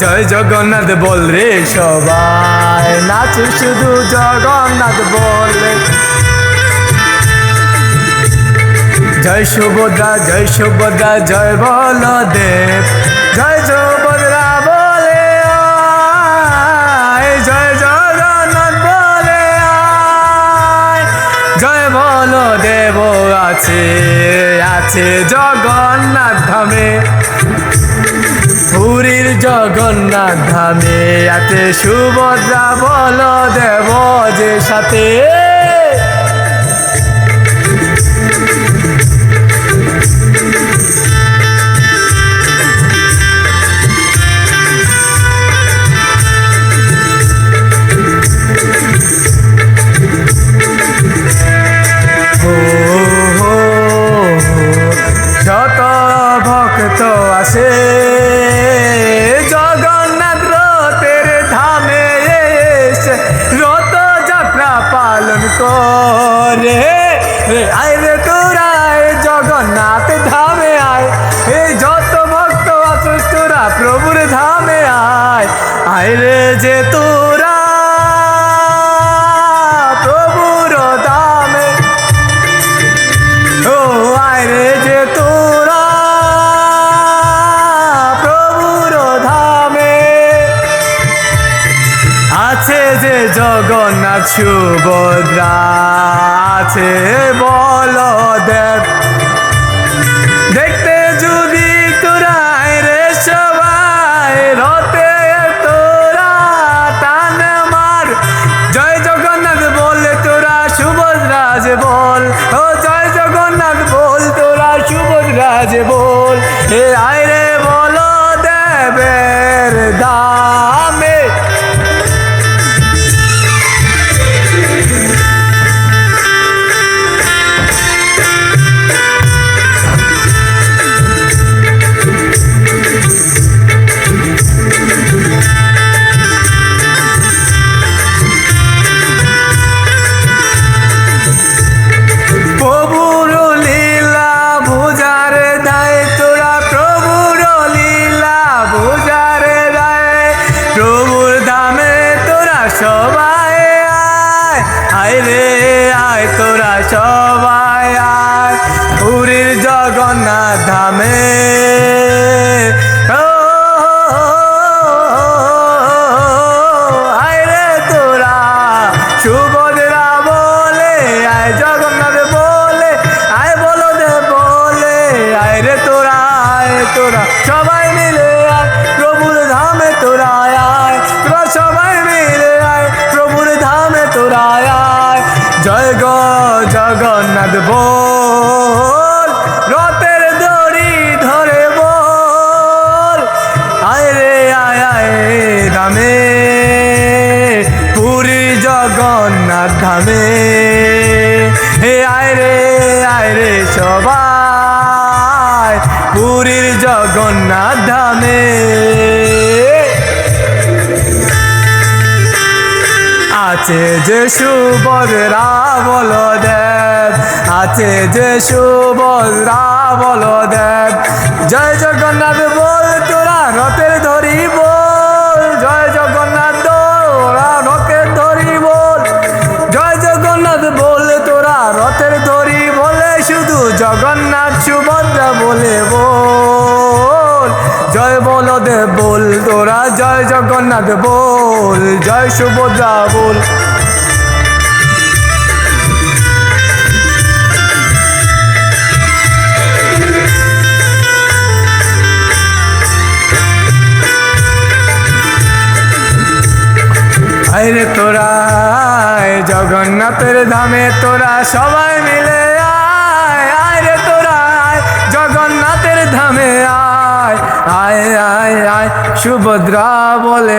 জয় জগন্নাথ বল রে সবাই। নাচ শুধু জগন্নাথ বল জয় সুভদ্রা জয় সুভদ্রা, জয় বলদেব। জয় সুভদ্রা বলে জয় জগন্নাথ বলে জয় বলদেব আছে আছে জগন্নাথ ধামে। পুরীর জগন্নাথ ধামে আছে সুভদ্রা বলদেব যে সাথে। ভক্ত আসে আয় আয় যে তোরা প্রভুর আয় যে ধামে। আছে যে জগন্নাথ সুভদ্রা আছে বলদেব। সবাই আয় আয় রে আয় তোরা সবাই। জগন্নাথ বল, রথের দড়ি ধরে বল। আয় রে, আয় আয় ধামে পুরী জগন্নাথ ধামে। হে আয় রে আয় রে সবাই, পুরীর জগন্নাথ ধামে। আছে যে সুভদ্রা বলদেব আছে যে সুভদ্রা বলদেব। জয় জগন্নাথ বল, তোরা রথের ধরি বল। জয় জগন্নাথ তোরা রথের ধরি বল। জয় জগন্নাথ বল, তোরা রথের ধরি বলে। শুধু জগন্নাথ সুভদ্রা বলে বল। জয় বলদেব বল, তোরা জয় জগন্নাথ বল। জয় সুভদ্রা বল। আরে তোরা জগন্নাথের ধামে তোরা সবাই মিলে আয় আরে তোরা জগন্নাথের ধামে আয় আয় আয় আয়, সুভদ্রা বলে